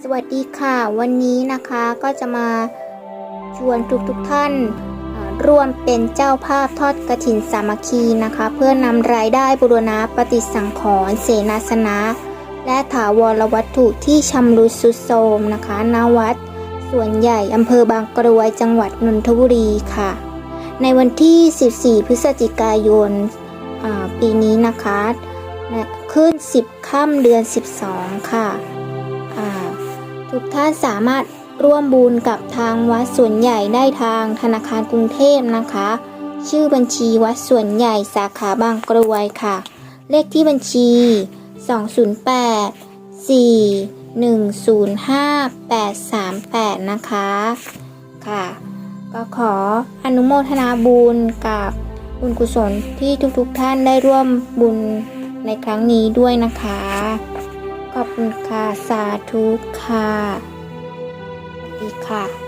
สวัสดีค่ะ วันนี้นะคะก็จะมาชวนทุกๆทท่านร่วมเป็นเจ้าภาพทอดกระถินสามัคคีนะคะ เพื่อนำรายได้บุรณะปฏิสังขรณ์เสนาสนะ และถาวรวัตถุที่ชำรุดสุดโทรมนะคะณวัด ส่วนใหญ่อำเภอบางกรวยจังหวัดนนทบุรีค่ะ ในวันที่ 14 พฤศจิกายนปีนี้นะคะ ขึ้น 10 ค่ำเดือน 12 ค่ะอ่า ทุกท่านสามารถร่วมบุญกับทางวัดส่วนใหญ่ได้ทางธนาคารกรุงเทพนะคะ ชื่อบัญชีวัดส่วนใหญ่สาขาบางกรวยค่ะ เลขที่บัญชี 208 4105838 นะคะค่ะ ก็ขออนุโมทนาบุญกับบุญกุศลที่ทุกๆทท่านได้ร่วมบุญในครั้งนี้ด้วยนะคะ ขอบคุณค่ะ สาธุค่ะสวัสดีค่ะ